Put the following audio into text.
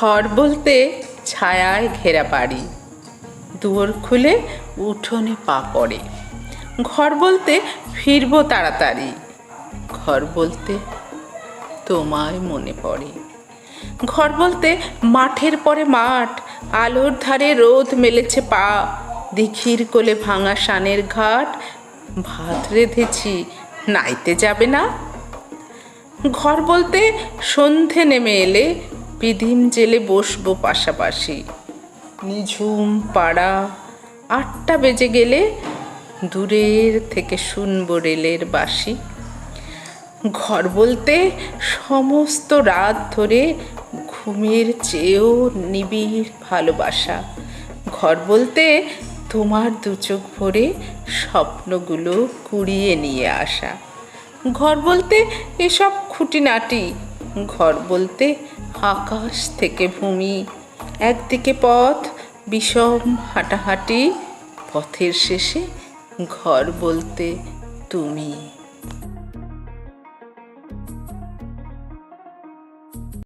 ঘর বলতে ছায়ায় ঘেরা বাড়ি। দুয়ার খুলে উঠোনে পা পড়ে। ঘর বলতে ফিরবো তাড়াতাড়ি। ঘর বলতে তোমায় মনে পড়ে। ঘর বলতে মাঠের পরে মাঠ, আলোর ধারে রোদ মেলেছে পা। দিঘির কোলে ভাঙা সানের ঘাট, ভাত রেঁধেছি, নাইতে যাবে না। ঘর বলতে সন্ধে নেমে এলে পিদিম জেলে বসবো পাশাপাশি। নিঝুম পাড়া, আটটা বেজে গেলে দূরের থেকে শুনব রেলের বাসি ঘর বলতে সমস্ত রাত ধরে ঘুমের চেয়েও নিবিড় ভালোবাসা। ঘর বলতে তোমার দু চোখ ভরে স্বপ্নগুলো কুড়িয়ে নিয়ে আসা। ঘর বলতে এসব খুঁটিনাটি। ঘর বলতে আকাশ থেকে ভূমি একদিকে পথ বিষম হাঁটাহাঁটি পথের শেষে ঘর বলতে তুমি।